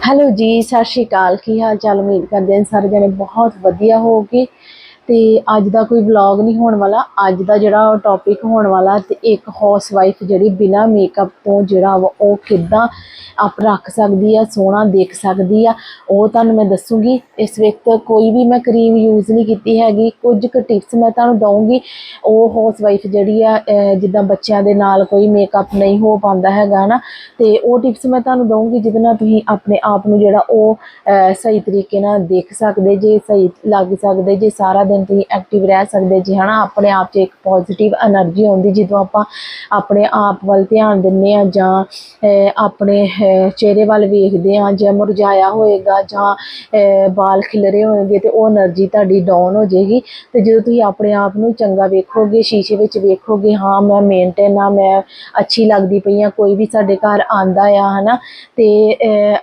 Hello ਜੀ, ਸਤਿ ਸ਼੍ਰੀ ਅਕਾਲ। ਕੀ ਹਾਲ ਚਾਲ? ਉਮੀਦ ਕਰਦੇ ਹਾਂ ਸਾਰੇ ਜਣੇ ਬਹੁਤ ਵਧੀਆ ਹੋਗੇ ਅਤੇ ਅੱਜ ਦਾ ਕੋਈ ਵਲੌਗ ਨਹੀਂ ਹੋਣ ਵਾਲਾ। ਅੱਜ ਦਾ ਜਿਹੜਾ ਟੌਪਿਕ ਹੋਣ ਵਾਲਾ ਤੇ ਇੱਕ ਹਾਊਸ ਵਾਈਫ ਜਿਹੜੀ ਬਿਨਾ ਮੇਕਅਪ ਤੋਂ ਜਿਹੜਾ ਵਾ, ਉਹ ਕਿੱਦਾਂ ਆਪ ਰੱਖ ਸਕਦੀ ਆ, ਸੋਹਣਾ ਦੇਖ ਸਕਦੀ ਆ, ਉਹ ਤੁਹਾਨੂੰ ਮੈਂ ਦੱਸੂਗੀ। ਇਸ ਵਕਤ ਕੋਈ ਵੀ ਮੈਂ ਕਰੀਮ ਯੂਜ਼ ਨਹੀਂ ਕੀਤੀ ਹੈਗੀ। ਕੁਝ ਕੁ ਟਿਪਸ ਮੈਂ ਤੁਹਾਨੂੰ ਦਊਂਗੀ। ਉਹ ਹਾਊਸ ਵਾਈਫ ਜਿਹੜੀ ਆ ਜਿੱਦਾਂ ਬੱਚਿਆਂ ਦੇ ਨਾਲ ਕੋਈ ਮੇਕਅਪ ਨਹੀਂ ਹੋ ਪਾਉਂਦਾ ਹੈਗਾ ਨਾ ਤੇ ਉਹ ਟਿਪਸ ਮੈਂ ਤੁਹਾਨੂੰ ਦਊਂਗੀ ਜਿਹਦੇ ਨਾਲ ਤੁਸੀਂ ਆਪਣੇ ਆਪ ਨੂੰ ਜਿਹੜਾ ਉਹ ਸਹੀ ਤਰੀਕੇ ਨਾਲ ਦੇਖ ਸਕਦੇ, ਜੇ ਸਹੀ ਲੱਗ ਸਕਦੇ, ਜੇ ਸਾਰਾ ਦਿਨ ਦਿਨ ਤੁਸੀਂ ਐਕਟਿਵ ਰਹਿ ਸਕਦੇ ਜੀ, ਹਨਾ? ਆਪਣੇ ਆਪ 'ਚ ਇੱਕ ਪੋਜ਼ਿਟਿਵ એનર્ਜੀ ਆਉਂਦੀ, ਜਦੋਂ ਆਪਾਂ ਆਪਣੇ ਆਪ ਵੱਲ ਧਿਆਨ ਦਿੰਨੇ ਆ ਜਾਂ ਆਪਣੇ ਚਿਹਰੇ ਵੱਲ ਵੇਖਦੇ ਆ ਜਾਂ ਮੁਰਝਾਇਆ ਹੋਏਗਾ ਜਾਂ ਵਾਲ ਖਿਲਰੇ ਹੋਣਗੇ ਤੇ ਉਹ એનર્ਜੀ ਤੁਹਾਡੀ ਡਾਊਨ ਹੋ ਜਾਏਗੀ। ਤੇ ਜਦੋਂ ਤੁਸੀਂ ਆਪਣੇ ਆਪ ਨੂੰ ਚੰਗਾ ਵੇਖੋਗੇ, ਸ਼ੀਸ਼ੇ ਵਿੱਚ ਵੇਖੋਗੇ, ਹਾਂ, ਮੈਂ ਮੇਨਟੇਨ ਆ ਮੈਂ ਅੱਛੀ ਲੱਗਦੀ ਪਈ ਆ ਕੋਈ ਵੀ ਸਾਡੇ ਘਰ ਆਂਦਾ ਆ, ਹਨਾ? ਤੇ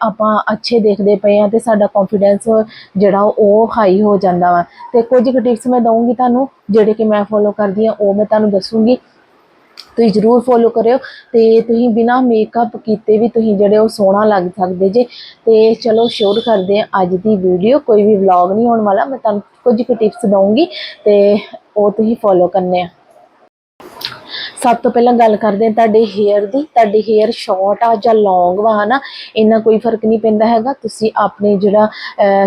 ਆਪਾਂ ਅੱਛੇ ਦੇਖਦੇ ਪਏ ਆ ਤੇ ਸਾਡਾ ਕੌਨਫੀਡੈਂਸ ਜਿਹੜਾ ਉਹ ਹਾਈ ਹੋ ਜਾਂਦਾ ਵਾ। ਤੇ ਕੁਝ ਟਿਪਸ ਮੈਂ ਦਊਂਗੀ ਤੁਹਾਨੂੰ, ਜਿਹੜੇ ਕਿ ਮੈਂ ਫੋਲੋ ਕਰਦੀ ਆ ਉਹ ਮੈਂ ਤੁਹਾਨੂੰ ਦੱਸੂਗੀ। ਤੁਸੀਂ ਜਰੂਰ ਫੋਲੋ ਕਰਿਓ ਤੇ ਤੁਸੀਂ ਬਿਨਾ ਮੇਕਅਪ ਕੀਤੇ ਵੀ ਤੁਸੀਂ ਜਿਹੜੇ ਉਹ ਸੋਹਣਾ ਲੱਗ ਸਕਦੇ ਜੇ। ਤੇ ਚਲੋ ਸ਼ੁਰੂ ਕਰਦੇ ਆ ਅੱਜ ਦੀ ਵੀਡੀਓ ਕੋਈ ਵੀ ਵਲੌਗ ਨਹੀਂ ਹੋਣ ਵਾਲਾ, ਮੈਂ ਤੁਹਾਨੂੰ ਕੁਝ ਕੁ ਟਿਪਸ ਦਊਂਗੀ ਤੇ ਉਹ ਤੁਸੀਂ ਫੋਲੋ ਕਰਨੇ ਆ। ਸਭ ਤੋਂ ਪਹਿਲਾਂ ਗੱਲ ਕਰਦੇ ਹਾਂ ਤੁਹਾਡੇ ਹੇਅਰ ਦੀ, ਤੁਹਾਡੇ ਹੇਅਰ ਸ਼ਾਰਟ ਆ ਜਾਂ ਲੌਂਗ ਵਾ, ਹਨਾ? ਇੰਨਾ ਕੋਈ ਫ਼ਰਕ ਨਹੀਂ ਪੈਂਦਾ ਹੈਗਾ। ਤੁਸੀਂ ਆਪਣੇ ਜਿਹੜਾ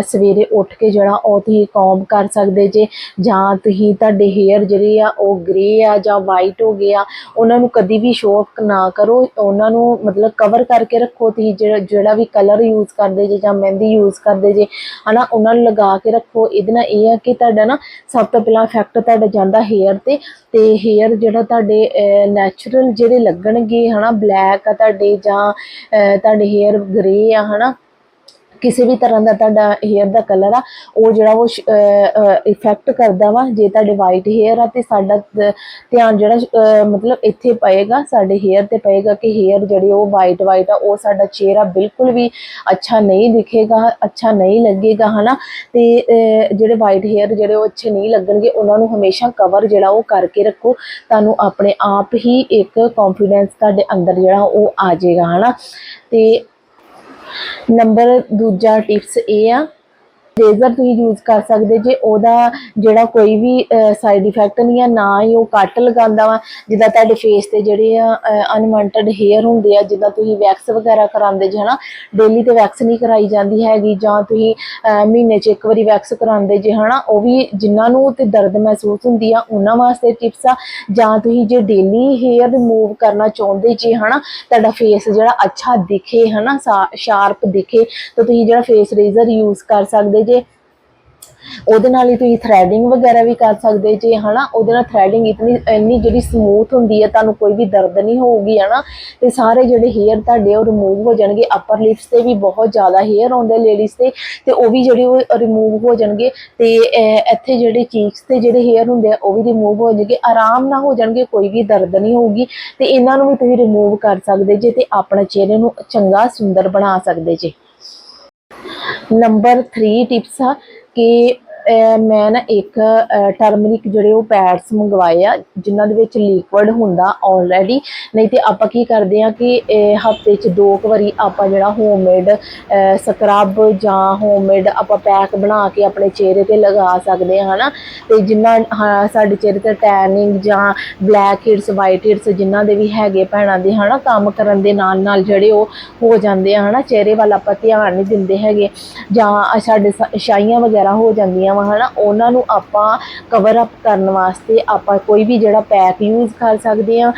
ਸਵੇਰੇ ਉੱਠ ਕੇ ਜਿਹੜਾ ਉਹ ਤੁਸੀਂ ਕੌਮ ਕਰ ਸਕਦੇ ਜੇ, ਜਾਂ ਤੁਸੀਂ ਤੁਹਾਡੇ ਹੇਅਰ ਜਿਹੜੇ ਆ ਉਹ ਗ੍ਰੇ ਆ ਜਾਂ ਵਾਈਟ ਹੋ ਗਏ ਆ, ਉਹਨਾਂ ਨੂੰ ਕਦੀ ਵੀ ਸ਼ੋਅ ਨਾ ਕਰੋ। ਉਹਨਾਂ ਨੂੰ ਮਤਲਬ ਕਵਰ ਕਰਕੇ ਰੱਖੋ। ਤੁਸੀਂ ਜਿਹੜਾ ਜਿਹੜਾ ਵੀ ਕਲਰ ਯੂਜ਼ ਕਰਦੇ ਜੇ ਜਾਂ ਮਹਿੰਦੀ ਯੂਜ਼ ਕਰਦੇ ਜੇ, ਹਨਾ? ਉਹਨਾਂ ਨੂੰ ਲਗਾ ਕੇ ਰੱਖੋ। ਇਹਦੇ ਨਾਲ ਇਹ ਆ ਕਿ ਤੁਹਾਡਾ ਨਾ ਸਭ ਤੋਂ ਪਹਿਲਾਂ ਇਫੈਕਟ ਤੁਹਾਡਾ ਜਾਂਦਾ ਹੇਅਰ ਤੇ ਤੇ ਹੇਅਰ ਜਿਹੜਾ ਤੁਹਾਡੇ ਨੈਚੁਰਲ ਜਿਹੜੇ ਲੱਗਣਗੇ ਹੈ ਨਾ ਬਲੈਕ ਆ ਤੁਹਾਡੇ ਜਾਂ ਤੁਹਾਡੇ ਹੇਅਰ ਗ੍ਰੇ ਆ ਹੈ ਨਾ ਕਿਸੇ ਵੀ ਤਰ੍ਹਾਂ ਦਾ ਤੁਹਾਡਾ ਹੇਅਰ ਦਾ ਕਲਰ ਆ ਉਹ ਜਿਹੜਾ ਉਹ ਇਫੈਕਟ ਕਰਦਾ ਵਾ ਜੇ ਤੁਹਾਡੇ ਵਾਈਟ ਹੇਅਰ ਆ ਤੇ ਸਾਡਾ ਧਿਆਨ ਜਿਹੜਾ ਮਤਲਬ ਇੱਥੇ ਪਏਗਾ ਸਾਡੇ ਹੇਅਰ ਤੇ ਪਏਗਾ ਕਿ ਹੇਅਰ ਜਿਹੜੇ ਉਹ ਵਾਈਟ ਵਾਈਟ ਆ ਉਹ ਸਾਡਾ ਚਿਹਰਾ ਬਿਲਕੁਲ ਵੀ ਅੱਛਾ ਨਹੀਂ ਦਿਖੇਗਾ ਅੱਛਾ ਨਹੀਂ ਲੱਗੇਗਾ ਹਨਾ? ਤੇ ਅਹ, ਜਿਹੜੇ ਵਾਈਟ ਹੇਅਰ ਜਿਹੜੇ ਉਹ ਅੱਛੇ ਨਹੀਂ ਲੱਗਣਗੇ ਉਹਨਾਂ ਨੂੰ ਹਮੇਸ਼ਾ ਕਵਰ ਜਿਹੜਾ ਉਹ ਕਰਕੇ ਰੱਖੋ ਤੁਹਾਨੂੰ ਆਪਣੇ ਆਪ ਹੀ ਇੱਕ ਕੌਨਫੀਡੈਂਸ ਤੁਹਾਡੇ ਅੰਦਰ ਜਿਹੜਾ ਉਹ ਆ ਜਾਏਗਾ ਹਨਾ? ਤੇ ਨੰਬਰ ਦੂਜਾ ਟਿਪਸ ਇਹ ਆ ਰੇਜ਼ਰ ਤੁਸੀਂ ਯੂਜ਼ ਕਰ ਸਕਦੇ ਜੇ ਉਹਦਾ ਜਿਹੜਾ ਕੋਈ ਵੀ ਸਾਈਡ ਇਫੈਕਟ ਨਹੀਂ ਆ, ਨਾ ਹੀ ਉਹ ਕੱਟ ਲਗਾਉਂਦਾ ਵਾ। ਜਿੱਦਾਂ ਤੁਹਾਡੇ ਫੇਸ ਤੇ ਜਿਹੜੇ ਆ ਅਨਵਾਂਟਡ ਹੇਅਰ ਹੁੰਦੇ ਆ, ਜਿੱਦਾਂ ਤੁਸੀਂ ਵੈਕਸ ਵਗੈਰਾ ਕਰਾਉਂਦੇ ਜੇ, ਹਨਾ। ਡੇਲੀ ਤੇ ਵੈਕਸ ਨਹੀਂ ਕਰਾਈ ਜਾਂਦੀ ਹੈਗੀ, ਜਾਂ ਤੁਸੀਂ ਮਹੀਨੇ 'ਚ ਇੱਕ ਵਾਰੀ ਵੈਕਸ ਕਰਾਉਂਦੇ ਜੇ, ਹਨਾ। ਉਹ ਵੀ ਜਿਨ੍ਹਾਂ ਨੂੰ ਤੇ ਦਰਦ ਮਹਿਸੂਸ ਹੁੰਦੀ ਆ, ਉਹਨਾਂ ਵਾਸਤੇ ਟਿਪਸ ਆ। ਜਾਂ ਤੁਸੀਂ ਜੇ ਡੇਲੀ ਹੇਅਰ ਰਿਮੂਵ ਕਰਨਾ ਚਾਹੁੰਦੇ ਜੇ, ਹਨਾ, ਤੁਹਾਡਾ ਫੇਸ ਜਿਹੜਾ ਅੱਛਾ ਦਿਖੇ, ਹਨਾ ਸ਼ਾਰਪ ਦਿਖੇ, ਤਾਂ ਤੁਸੀਂ ਜਿਹੜਾ ਫੇਸ ਰੇਜ਼ਰ ਯੂਜ਼ ਕਰ ਸਕਦੇ ਜੇ ਉਹਦੇ ਨਾਲ ਹੀ ਤੁਸੀਂ ਥ੍ਰੈਡਿੰਗ ਵਗੈਰਾ ਵੀ ਕਰ ਸਕਦੇ ਜੇ, ਹਨਾ? ਉਹਦੇ ਨਾਲ ਥ੍ਰੈਡਿੰਗ ਇਤਨੀ, ਇੰਨੀ ਜਿਹੜੀ ਸਮੂਥ ਹੁੰਦੀ ਹੈ, ਤੁਹਾਨੂੰ ਕੋਈ ਵੀ ਦਰਦ ਨਹੀਂ ਹੋਊਗੀ, ਹਨਾ? ਤੇ ਸਾਰੇ ਜਿਹੜੇ ਹੇਅਰ ਤੁਹਾਡੇ ਉਹ ਰਿਮੂਵ ਹੋ ਜਾਣਗੇ। ਅਪਰ ਲਿਪਸ ਤੇ ਵੀ ਬਹੁਤ ਜ਼ਿਆਦਾ ਹੇਅਰ ਆਉਂਦੇ ਲੇਡੀਜ਼ ਤੇ ਤੇ ਉਹ ਵੀ ਜਿਹੜੇ ਉਹ ਰਿਮੂਵ ਹੋ ਜਾਣਗੇ। ਤੇ ਇੱਥੇ ਜਿਹੜੇ ਚੀਕਸ ਤੇ ਜਿਹੜੇ ਹੇਅਰ ਹੁੰਦੇ ਆ, ਉਹ ਵੀ ਰਿਮੂਵ ਹੋ ਜਾਣਗੇ। ਆਰਾਮ ਨਾਲ ਹੋ ਜਾਣਗੇ, ਕੋਈ ਵੀ ਦਰਦ ਨਹੀਂ ਹੋਊਗੀ। ਤੇ ਇਹਨਾਂ ਨੂੰ ਵੀ ਤੁਸੀਂ ਰਿਮੂਵ ਕਰ ਸਕਦੇ ਜੇ ਤੇ ਆਪਣਾ ਚਿਹਰੇ ਨੂੰ ਚੰਗਾ, ਸੁੰਦਰ ਬਣਾ ਸਕਦੇ ਜੇ। ਨੰਬਰ 3 ਟਿਪਸ ਆ ਕਿ ਮੈਂ ਨਾ ਇੱਕ ਟਰਮਰਿਕ ਜਿਹੜੇ ਉਹ ਪੈਡਸ ਮੰਗਵਾਏ ਆ ਜਿਨ੍ਹਾਂ ਦੇ ਵਿੱਚ ਲਿਕਵਿਡ ਹੁੰਦਾ ਆਲਰੇਡੀ ਨਹੀਂ ਤੇ ਆਪਾਂ ਕੀ ਕਰਦੇ ਆ ਕਿ ਹਫ਼ਤੇ 'ਚ ਦੋ ਕੁ ਵਾਰੀ ਆਪਾਂ ਜਿਹੜਾ ਹੋਮਮੇਡ ਸਕਰਬ ਜਾਂ ਹੋਮਮੇਡ ਆਪਾਂ ਪੈਕ ਬਣਾ ਕੇ ਆਪਣੇ ਚਿਹਰੇ ਤੇ ਲਗਾ ਸਕਦੇ ਆ ਹਨਾ? ਤੇ ਜਿੰਨਾ ਹਾਂ, ਸਾਡੇ ਚਿਹਰੇ ਤੇ ਟੈਨਿੰਗ ਜਾਂ ਬਲੈਕ ਹਿਡਸ ਵਾਈਟ ਹਿਡਸ ਜਿਨ੍ਹਾਂ ਦੇ ਵੀ ਹੈਗੇ ਭੈਣਾਂ ਦੇ ਹਨਾ ਕੰਮ ਕਰਨ ਦੇ ਨਾਲ ਨਾਲ ਜਿਹੜੇ ਉਹ ਹੋ ਜਾਂਦੇ ਆ ਹਨਾ? ਚਿਹਰੇ ਵੱਲ ਆਪਾਂ ਧਿਆਨ ਨਹੀਂ ਦਿੰਦੇ ਹੈਗੇ। ਜਾਂ ਸਾਡੇ ਸ- ਛਾਈਆਂ ਵਗੈਰਾ ਹੋ ਜਾਂਦੀਆਂ ਵਾ ਹਨਾ? ਉਹਨਾਂ ਨੂੰ ਆਪਾਂ ਕਵਰ ਅਪ ਕਰਨ ਵਾਸਤੇ ਆਪਾਂ ਕੋਈ ਵੀ ਜਿਹੜਾ ਪੈਕ ਯੂਜ਼ ਕਰ ਸਕਦੇ ਆ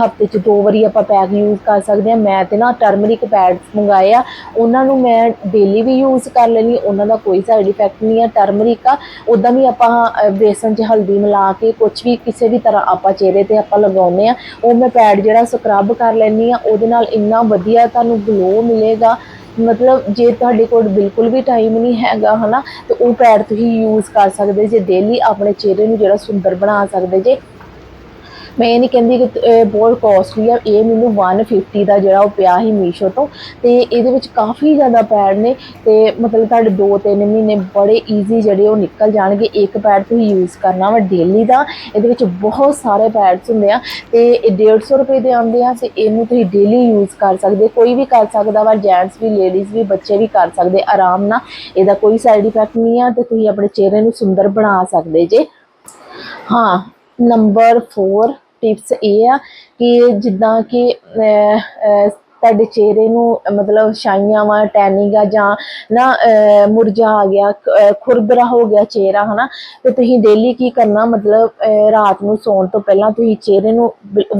ਹਫ਼ਤੇ 'ਚ ਦੋ ਵਾਰੀ ਆਪਾਂ ਪੈਕ ਯੂਜ਼ ਕਰ ਸਕਦੇ ਆ ਮੈਂ ਤੇ ਨਾ ਟਰਮਰਿਕ ਪੈਡਸ ਮੰਗਾਏ ਆ। ਉਹਨਾਂ ਨੂੰ ਮੈਂ ਡੇਲੀ ਵੀ ਯੂਜ਼ ਕਰ ਲੈਣੀ ਉਹਨਾਂ ਦਾ ਕੋਈ ਸਾਈਡ ਇਫੈਕਟ ਨਹੀਂ ਆ ਟਰਮਰਿਕ ਆ ਉਦਾਂ ਵੀ ਆਪਾਂ ਬੇਸਨ 'ਚ ਹਲਦੀ ਮਿਲਾ ਕੇ ਕੁਝ ਵੀ ਕਿਸੇ ਵੀ ਤਰ੍ਹਾਂ ਆਪਾਂ ਚਿਹਰੇ ਤੇ ਆਪਾਂ ਲਗਾਉਂਦੇ ਆ ਉਹ ਮੈਂ ਪੈਡ ਜਿਹੜਾ ਸਕਰਬ ਕਰ ਲੈਣੀ ਆ ਉਹਦੇ ਨਾਲ ਇੰਨਾ ਵਧੀਆ ਤੁਹਾਨੂੰ ਗਲੋ ਮਿਲੇਗਾ। ਮਤਲਬ ਜੇ ਤੁਹਾਡੇ ਕੋਲ ਬਿਲਕੁਲ ਵੀ ਟਾਈਮ ਨਹੀਂ ਹੈਗਾ, ਹਨਾ, ਤੇ ਉਹ ਪੈਡ ਤੁਸੀਂ ਯੂਜ਼ ਕਰ ਸਕਦੇ ਜੇ ਡੇਲੀ ਆਪਣੇ ਚਿਹਰੇ ਨੂੰ ਜਿਹੜਾ ਸੁੰਦਰ ਬਣਾ ਸਕਦੇ ਜੇ। ਮੈਂ ਇਹ ਨਹੀਂ ਕਹਿੰਦੀ ਕਿ ਇਹ ਬਹੁਤ ਕੋਸਟਲੀ ਆ। ਇਹ ਮੈਨੂੰ 150 ਦਾ ਜਿਹੜਾ ਉਹ ਪਿਆ ਸੀ ਮੀਸ਼ੋ ਤੋਂ ਤੇ ਇਹਦੇ ਵਿੱਚ ਕਾਫੀ ਜ਼ਿਆਦਾ ਪੈਡ ਨੇ ਤੇ ਮਤਲਬ ਤੁਹਾਡੇ 2-3 ਮਹੀਨੇ ਬੜੇ ਈਜ਼ੀ ਜਿਹੜੇ ਉਹ ਨਿਕਲ ਜਾਣਗੇ। ਇੱਕ ਪੈਡ ਤੁਸੀਂ ਯੂਜ਼ ਕਰਨਾ ਵਾ ਡੇਲੀ ਦਾ। ਇਹਦੇ ਵਿੱਚ ਬਹੁਤ ਸਾਰੇ ਪੈਡਸ ਹੁੰਦੇ ਆ ਤੇ ਇਹ 150 ਰੁਪਏ ਦੇ ਆਉਂਦੇ ਆ ਤੇ ਇਹਨੂੰ ਤੁਸੀਂ ਡੇਲੀ ਯੂਜ਼ ਕਰ ਸਕਦੇ। ਕੋਈ ਵੀ ਕਰ ਸਕਦਾ ਵਾ ਜੈਂਟਸ ਵੀ ਲੇਡੀਜ਼ ਵੀ, ਬੱਚੇ ਵੀ ਕਰ ਸਕਦੇ ਆਰਾਮ ਨਾਲ। ਇਹਦਾ ਕੋਈ ਸਾਈਡ ਇਫੈਕਟ ਨਹੀਂ ਆ ਤੇ ਤੁਸੀਂ ਆਪਣੇ ਚਿਹਰੇ ਨੂੰ ਸੁੰਦਰ ਬਣਾ ਸਕਦੇ ਜੇ। ਹਾਂ ਨੰਬਰ 4 ਟਿਪਸ ਇਹ ਆ ਕਿ ਜਿੱਦਾਂ ਕਿ ਤੁਹਾਡੇ ਚਿਹਰੇ ਨੂੰ, ਮਤਲਬ ਛਾਈਆਂ ਵਾ ਟੈਨਿੰਗ ਆ ਜਾਂ ਨਾ ਮੁਰਝਾ ਆ ਗਿਆ ਖੁਰਦਰਾ ਹੋ ਗਿਆ ਚਿਹਰਾ, ਹਨਾ? ਤੇ ਤੁਸੀਂ ਡੇਲੀ ਕੀ ਕਰਨਾ? ਮਤਲਬ ਰਾਤ ਨੂੰ ਸੌਣ ਤੋਂ ਪਹਿਲਾਂ ਤੁਸੀਂ ਚਿਹਰੇ ਨੂੰ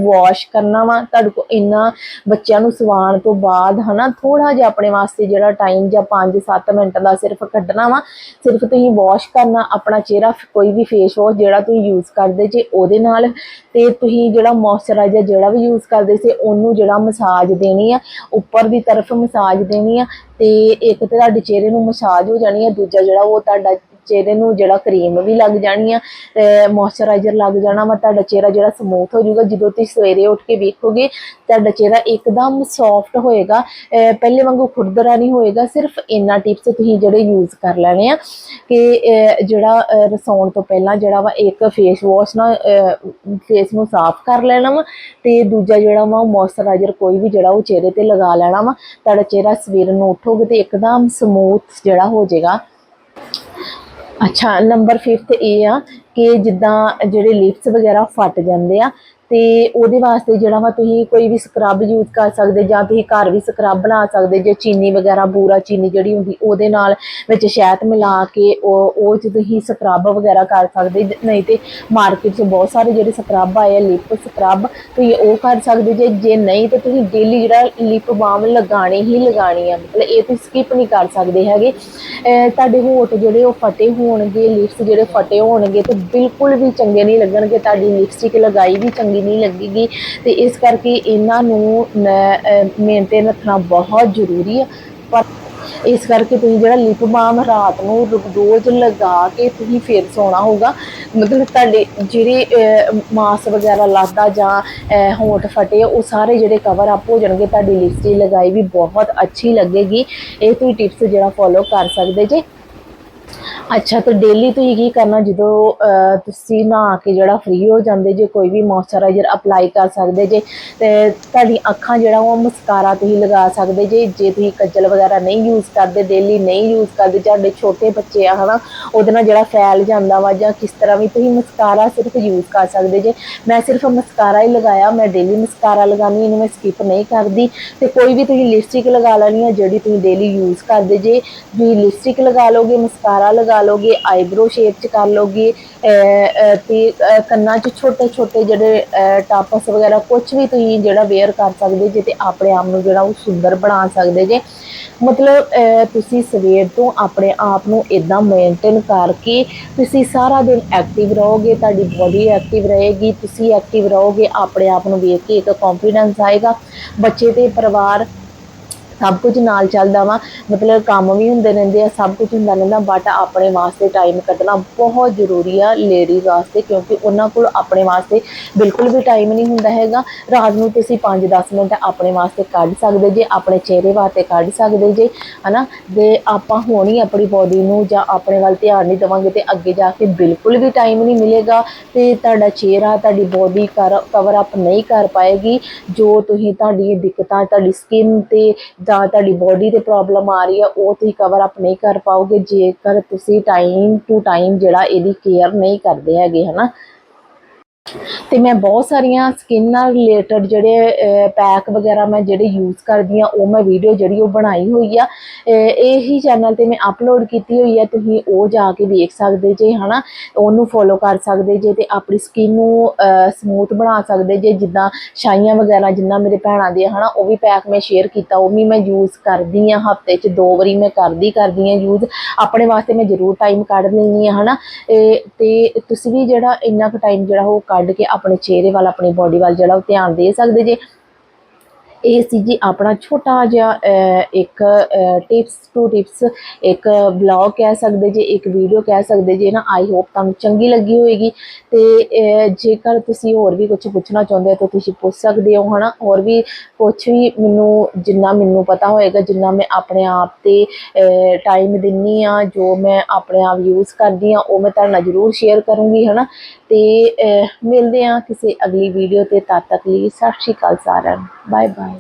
ਵਾਸ਼ ਕਰਨਾ ਵਾ। ਤੁਹਾਡੇ ਕੋਲ ਇੰਨਾ ਬੱਚਿਆਂ ਨੂੰ ਸਵਾਉਣ ਤੋਂ ਬਾਅਦ, ਹਨਾ? ਥੋੜਾ ਜਿਹਾ ਆਪਣੇ ਵਾਸਤੇ ਜਿਹੜਾ ਟਾਈਮ ਜਾਂ 5-7 ਮਿੰਟ ਦਾ ਸਿਰਫ ਕੱਢਣਾ ਵਾ। ਸਿਰਫ ਤੁਸੀਂ ਵਾਸ਼ ਕਰਨਾ, ਆਪਣਾ ਚਿਹਰਾ ਕੋਈ ਵੀ ਫੇਸ ਵਾਸ਼ ਜਿਹੜਾ ਤੁਸੀਂ ਯੂਜ਼ ਕਰਦੇ ਜੇ, ਉਹਦੇ ਨਾਲ। ਤੇ ਤੁਸੀਂ ਜਿਹੜਾ ਮੋਇਸਚਰਾਈਜ਼ਰ ਜਿਹੜਾ ਵੀ ਯੂਜ਼ ਕਰਦੇ ਸੀ, ਉਹਨੂੰ ਜਿਹੜਾ ਮਸਾਜ ਦੇਣੀ ਆ, ਉੱਪਰ ਦੀ ਤਰਫ ਮਸਾਜ ਦੇਣੀ ਆ ਤੇ ਇੱਕ ਤੇ ਤੁਹਾਡੇ ਚਿਹਰੇ ਨੂੰ ਮਸਾਜ ਹੋ ਜਾਣੀ ਆ, ਦੂਜਾ ਜਿਹੜਾ ਉਹ ਤੁਹਾਡਾ ਚਿਹਰੇ ਨੂੰ ਜਿਹੜਾ ਕਰੀਮ ਵੀ ਲੱਗ ਜਾਣੀ ਆ ਮੋਇਸਚਰਾਈਜ਼ਰ ਲੱਗ ਜਾਣਾ ਵਾ, ਤੁਹਾਡਾ ਚਿਹਰਾ ਜਿਹੜਾ ਸਮੂਥ ਹੋ ਜਾਊਗਾ। ਜਦੋਂ ਤੁਸੀਂ ਸਵੇਰੇ ਉੱਠ ਕੇ ਵੇਖੋਗੇ, ਤੁਹਾਡਾ ਚਿਹਰਾ ਇੱਕਦਮ ਸੌਫਟ ਹੋਏਗਾ। ਪਹਿਲੇ ਵਾਂਗੂ ਖੁਰਦਰਾ ਨਹੀਂ ਹੋਏਗਾ, ਸਿਰਫ ਇੰਨਾ ਟਿਪਸ ਤੁਸੀਂ ਜਿਹੜੇ ਯੂਜ਼ ਕਰ ਲੈਣੇ ਆ ਕਿ ਜਿਹੜਾ ਰਸਾਉਣ ਤੋਂ ਪਹਿਲਾਂ ਜਿਹੜਾ ਵਾ, ਇੱਕ ਫੇਸ ਵਾਸ਼ ਨਾਲ ਫੇਸ ਨੂੰ ਸਾਫ਼ ਕਰ ਲੈਣਾ ਵਾ, ਤੇ ਦੂਜਾ ਜਿਹੜਾ ਵਾ ਮੋਇਸਚਰਾਈਜ਼ਰ ਕੋਈ ਵੀ ਜਿਹੜਾ, ਉਹ ਚਿਹਰੇ ਤੇ ਲਗਾ ਲੈਣਾ ਵਾ। ਤੁਹਾਡਾ ਚਿਹਰਾ ਸਵੇਰ ਨੂੰ ਉੱਠੋਗੇ ਤੇ ਇੱਕਦਮ ਸਮੂਥ ਜਿਹੜਾ ਹੋ ਜਾਏਗਾ। ਅੱਛਾ ਨੰਬਰ 5 ਇਹ ਆ ਕਿ ਜਿੱਦਾਂ ਜਿਹੜੇ ਲਿਪਸ ਵਗੈਰਾ ਫਟ ਜਾਂਦੇ ਆ ਤੇ ਉਹਦੇ ਵਾਸਤੇ ਜਿਹੜਾ ਵਾ ਤੁਸੀਂ ਕੋਈ ਵੀ ਸਕਰਬ ਯੂਜ਼ ਕਰ ਸਕਦੇ ਜਾਂ ਤੁਸੀਂ ਘਰ ਵੀ ਸਕਰਬ ਬਣਾ ਸਕਦੇ, ਜੇ ਚੀਨੀ ਵਗੈਰਾ, ਬੂਰਾ ਚੀਨੀ ਜਿਹੜੀ ਹੁੰਦੀ, ਉਹਦੇ ਨਾਲ ਵਿੱਚ ਸ਼ਹਿਦ ਮਿਲਾ ਕੇ ਉਹ ਉਹ 'ਚ ਤੁਸੀਂ ਸਕਰਬ ਵਗੈਰਾ ਕਰ ਸਕਦੇ, ਨਹੀਂ ਤੇ ਮਾਰਕੀਟ 'ਚ ਬਹੁਤ ਸਾਰੇ ਜਿਹੜੇ ਸਕਰਬ ਆਏ ਆ ਲਿਪ ਸਕਰਬ ਤੁਸੀਂ ਉਹ ਕਰ ਸਕਦੇ ਜੇ ਜੇ ਨਹੀਂ ਤੇ ਤੁਸੀਂ ਡੇਲੀ ਜਿਹੜਾ ਲਿਪ ਬਾਮ ਲਗਾਣੀ ਹੀ ਲਗਾਣੀ ਆ, ਮਤਲਬ ਇਹ ਤੁਸੀਂ ਸਕਿਪ ਨਹੀਂ ਕਰ ਸਕਦੇ ਹੈਗੇ। ਤੁਹਾਡੇ ਹੋਠ ਜਿਹੜੇ ਉਹ ਫਟੇ ਹੋਣਗੇ ਲਿਪਸ ਜਿਹੜੇ ਫਟੇ ਹੋਣਗੇ ਤੇ ਬਿਲਕੁਲ ਵੀ ਚੰਗੇ ਨਹੀਂ ਲੱਗਣਗੇ, ਤੁਹਾਡੀ ਲਿਪਸਟਿਕ ਲਗਾਈ ਵੀ ਚੰਗੀ ਨਹੀਂ ਲੱਗੇਗੀ ਤੇ ਇਸ ਕਰਕੇ ਇਹਨਾਂ ਨੂੰ ਮੇਨਟੇਨ ਰੱਖਣਾ ਬਹੁਤ ਜ਼ਰੂਰੀ ਆ। ਪਰ ਇਸ ਕਰਕੇ ਤੁਸੀਂ ਜਿਹੜਾ ਲਿਪ ਬਾਮ ਰਾਤ ਨੂੰ ਰੋਜ਼ ਲਗਾ ਕੇ ਤੁਸੀਂ ਫਿਰ ਸੌਣਾ ਹੋਊਗਾ। ਮਤਲਬ ਤੁਹਾਡੇ ਜਿਹੜੇ ਅਹ, ਮਾਸ ਵਗੈਰਾ ਲੱਗਦਾ ਜਾਂ ਅਹ, ਹੋਂਠ ਫਟੇ ਉਹ ਸਾਰੇ ਜਿਹੜੇ ਕਵਰ ਅਪ ਹੋ ਜਾਣਗੇ ਤੁਹਾਡੀ ਲਿਪਸਟਿਕ ਲਗਾਈ ਵੀ ਬਹੁਤ ਅੱਛੀ ਲੱਗੇਗੀ। ਇਹ ਤੁਸੀਂ ਟਿਪਸ ਜਿਹੜਾ ਫੋਲੋ ਕਰ ਸਕਦੇ ਜੇ। ਅੱਛਾ, ਤਾਂ ਡੇਲੀ ਤੁਸੀਂ ਕੀ ਕਰਨਾ ਜਦੋਂ ਤੁਸੀਂ ਨਹਾ ਕੇ ਜਿਹੜਾ ਫ੍ਰੀ ਹੋ ਜਾਂਦੇ, ਜੇ ਕੋਈ ਵੀ ਮੋਇਸਚਰਾਈਜ਼ਰ ਅਪਲਾਈ ਕਰ ਸਕਦੇ ਜੇ, ਤੇ ਤੁਹਾਡੀ ਅੱਖਾਂ ਜਿਹੜਾ ਉਹ ਮਸਕਾਰਾ ਤੁਸੀਂ ਲਗਾ ਸਕਦੇ ਜੇ ਜੇ ਤੁਸੀਂ ਕੱਜਲ ਵਗੈਰਾ ਨਹੀਂ ਯੂਜ਼ ਕਰਦੇ ਡੇਲੀ ਨਹੀਂ ਯੂਜ਼ ਕਰਦੇ, ਤੁਹਾਡੇ ਛੋਟੇ ਬੱਚੇ ਆ, ਹਨਾ, ਉਹਦੇ ਨਾਲ ਜਿਹੜਾ ਫੈਲ ਜਾਂਦਾ ਵਾ ਜਾਂ ਕਿਸ ਤਰ੍ਹਾਂ ਵੀ ਤੁਸੀਂ ਮਸਕਾਰਾ ਸਿਰਫ ਯੂਜ਼ ਕਰ ਸਕਦੇ ਜੇ। ਮੈਂ ਸਿਰਫ ਮਸਕਾਰਾ ਹੀ ਲਗਾਇਆ, ਮੈਂ ਡੇਲੀ ਮਸਕਾਰਾ ਲਗਾਉਂਦੀ ਇਹਨੂੰ ਮੈਂ ਸਕਿਪ ਨਹੀਂ ਕਰਦੀ। ਤੇ ਕੋਈ ਵੀ ਤੁਸੀਂ ਲਿਪਸਟਿਕ ਲਗਾ ਲੈਣੀ ਆ, ਜਿਹੜੀ ਤੁਸੀਂ ਡੇਲੀ ਯੂਜ਼ ਕਰਦੇ ਜੇ, ਤੁਸੀਂ ਲਿਪਸਟਿਕ ਲਗਾ ਲੋਗੇ ਮਸਕਾਰਾ ਲਗਾ ਲੋਗੇ ਆਈਬ੍ਰੋ ਸ਼ੇਪ ਚ ਕਰ ਲੋਗੇ ਅਹ, ਤੇ ਕੰਨਾਂ 'ਚ ਛੋਟੇ ਛੋਟੇ ਜਿਹੜੇ ਟਾਪਸ ਵਗੈਰਾ ਕੁਝ ਵੀ ਤੁਸੀਂ ਜਿਹੜਾ ਵੇਅਰ ਕਰ ਸਕਦੇ ਜੇ ਤੇ ਆਪਣੇ ਆਪ ਨੂੰ ਜਿਹੜਾ ਉਹ ਸੁੰਦਰ ਬਣਾ ਸਕਦੇ ਜੇ। ਮਤਲਬ ਤੁਸੀਂ ਸਵੇਰ ਤੋਂ ਆਪਣੇ ਆਪ ਨੂੰ ਇਦਾਂ ਮੇਨਟੇਨ ਕਰਕੇ ਤੁਸੀਂ ਸਾਰਾ ਦਿਨ ਐਕਟਿਵ ਰਹੋਗੇ ਤੁਹਾਡੀ ਬੋਡੀ ਐਕਟਿਵ ਰਹੇਗੀ ਤੁਸੀਂ ਐਕਟਿਵ ਰਹੋਗੇ ਆਪਣੇ ਆਪ ਨੂੰ ਵੇਖ ਕੇ ਇੱਕ ਕੌਨਫੀਡੈਂਸ ਆਏਗਾ। ਬੱਚੇ ਤੇ ਪਰਿਵਾਰ ਸਭ ਕੁਝ ਨਾਲ ਚੱਲਦਾ ਵਾ। ਮਤਲਬ ਕੰਮ ਵੀ ਹੁੰਦੇ ਰਹਿੰਦੇ ਆ, ਸਭ ਕੁਝ ਹੁੰਦਾ ਰਹਿੰਦਾ ਬਟ ਆਪਣੇ ਵਾਸਤੇ ਟਾਈਮ ਕੱਢਣਾ ਬਹੁਤ ਜ਼ਰੂਰੀ ਆ ਲੇਡੀਜ਼ ਵਾਸਤੇ, ਕਿਉਂਕਿ ਉਹਨਾਂ ਕੋਲ ਆਪਣੇ ਵਾਸਤੇ ਬਿਲਕੁਲ ਵੀ ਟਾਈਮ ਨਹੀਂ ਹੁੰਦਾ ਹੈਗਾ। ਰਾਤ ਨੂੰ ਤੁਸੀਂ 5-10 ਮਿੰਟ ਆਪਣੇ ਵਾਸਤੇ ਕੱਢ ਸਕਦੇ ਜੇ, ਆਪਣੇ ਚਿਹਰੇ ਵਾਸਤੇ ਕੱਢ ਸਕਦੇ ਜੇ, ਹਨਾ? ਤੇ ਆਪਾਂ ਹੁਣ ਹੀ ਆਪਣੀ ਬੋਡੀ ਨੂੰ ਜਾਂ ਆਪਣੇ ਵੱਲ ਧਿਆਨ ਨਹੀਂ ਦੇਵਾਂਗੇ ਤੇ ਅੱਗੇ ਜਾ ਕੇ ਬਿਲਕੁਲ ਵੀ ਟਾਈਮ ਨਹੀਂ ਮਿਲੇਗਾ ਤੇ ਤੁਹਾਡਾ ਚਿਹਰਾ, ਤੁਹਾਡੀ ਬੋਡੀ ਕਵਰ ਅਪ ਨਹੀਂ ਕਰ ਪਾਏਗੀ। ਜੋ ਤੁਸੀਂ ਤੁਹਾਡੀ ਦਿੱਕਤਾਂ, ਤੁਹਾਡੀ ਸਕਿਨ ਤੇ ਤਾਂ ਤੁਹਾਡੀ ਬੋਡੀ ਤੇ ਪ੍ਰੋਬਲਮ ਆ ਰਹੀ ਹੈ, ਉਹ ਤੁਸੀਂ ਕਵਰ ਅਪ ਨਹੀਂ ਕਰ ਪਾਓਗੇ। ਜੇਕਰ ਤੁਸੀਂ ਟਾਈਮ ਟੂ ਟਾਈਮ ਜਿਹੜਾ ਇਹਦੀ ਕੇਅਰ ਨਹੀਂ ਕਰਦੇ ਹੈਗੇ, ਹਨਾ ਤੇ ਮੈਂ ਬਹੁਤ ਸਾਰੀਆਂ ਸਕਿਨ ਨਾਲ ਰਿਲੇਟਡ ਜਿਹੜੇ ਪੈਕ ਵਗੈਰਾ ਮੈਂ ਜਿਹੜੇ ਯੂਜ਼ ਕਰਦੀ ਆ ਉਹ ਮੈਂ ਵੀਡੀਓ ਜਿਹੜੀ ਉਹ ਬਣਾਈ ਹੋਈ ਆ। ਇਹੀ ਚੈਨਲ ਤੇ ਮੈਂ ਅਪਲੋਡ ਕੀਤੀ ਹੋਈ ਆ, ਤੁਸੀਂ ਉਹ ਜਾ ਕੇ ਵੇਖ ਸਕਦੇ ਜੇ, ਹਨਾ? ਉਹਨੂੰ ਫੋਲੋ ਕਰ ਸਕਦੇ ਜੇ ਤੇ ਆਪਣੀ ਸਕਿਨ ਨੂੰ ਸਮੂਥ ਬਣਾ ਸਕਦੇ ਜੇ, ਜਿੱਦਾਂ ਛਾਈਆਂ ਵਗੈਰਾ ਜਿੰਨਾ ਮੇਰੇ ਭੈਣਾਂ ਦੇ ਹਨਾ, ਉਹ ਵੀ ਪੈਕ ਮੈਂ ਸ਼ੇਅਰ ਕੀਤਾ, ਉਹ ਵੀ ਮੈਂ ਯੂਜ਼ ਕਰਦੀ ਆ ਹਫ਼ਤੇ 'ਚ ਦੋ ਵਾਰੀ ਮੈਂ ਕਰਦੀ ਕਰਦੀ ਆ ਯੂਜ਼ ਆਪਣੇ ਵਾਸਤੇ ਮੈਂ ਜ਼ਰੂਰ ਟਾਈਮ ਕੱਢ ਲੈਂਦੀ ਆ ਹਨਾ? ਇਹ ਤੇ ਤੁਸੀਂ ਵੀ ਜਿਹੜਾ ਇੰਨਾ ਕੁ ਟਾਈਮ ਜਿਹੜਾ ਉਹ ਕੱਢ ਕੇ ਆਪਣੇ ਚਿਹਰੇ ਵੱਲ, ਆਪਣੀ ਬੋਡੀ ਵੱਲ ਜਿਹੜਾ ਉਹ ਧਿਆਨ ਦੇ ਸਕਦੇ ਜੇ। ਇਹ ਸੀ ਜੀ ਆਪਣਾ ਛੋਟਾ ਜਿਹਾ ਇੱਕ ਟਿਪਸ ਟੂ ਟਿਪਸ ਇੱਕ ਬਲੌਗ ਕਹਿ ਸਕਦੇ ਜੇ, ਇੱਕ ਵੀਡੀਓ ਕਹਿ ਸਕਦੇ ਜੇ ਨਾ। ਆਈ ਹੋਪ ਤੁਹਾਨੂੰ ਚੰਗੀ ਲੱਗੀ ਹੋਏਗੀ। ਤੇ ਜੇਕਰ ਤੁਸੀਂ ਹੋਰ ਵੀ ਕੁਝ ਪੁੱਛਣਾ ਚਾਹੁੰਦੇ ਹੋ ਤਾਂ ਤੁਸੀਂ ਪੁੱਛ ਸਕਦੇ ਹੋ, ਹਨਾ? ਹੋਰ ਵੀ ਕੁਛ ਵੀ ਮੈਨੂੰ, ਜਿੰਨਾ ਮੈਨੂੰ ਪਤਾ ਹੋਏਗਾ, ਜਿੰਨਾ ਮੈਂ ਆਪਣੇ ਆਪ ਤੇ ਟਾਈਮ ਦਿੰਨੀ ਆ, ਜੋ ਮੈਂ ਆਪਣੇ ਆਪ ਯੂਜ਼ ਕਰਦੀ ਆ, ਉਹ ਮੈਂ ਤੁਹਾਡੇ ਨਾਲ ਜ਼ਰੂਰ ਸ਼ੇਅਰ ਕਰੂੰਗੀ, ਹਨਾ? ਤੇ ਮਿਲਦੇ ਆ ਕਿਸੇ ਅਗਲੀ ਵੀਡੀਓ ਤੇ, ਤਦ ਤੱਕ ਲਈ ਸਤਿ ਸ਼੍ਰੀ ਅਕਾਲ ਸਾਰਿਆਂ ਨੂੰ। Bye bye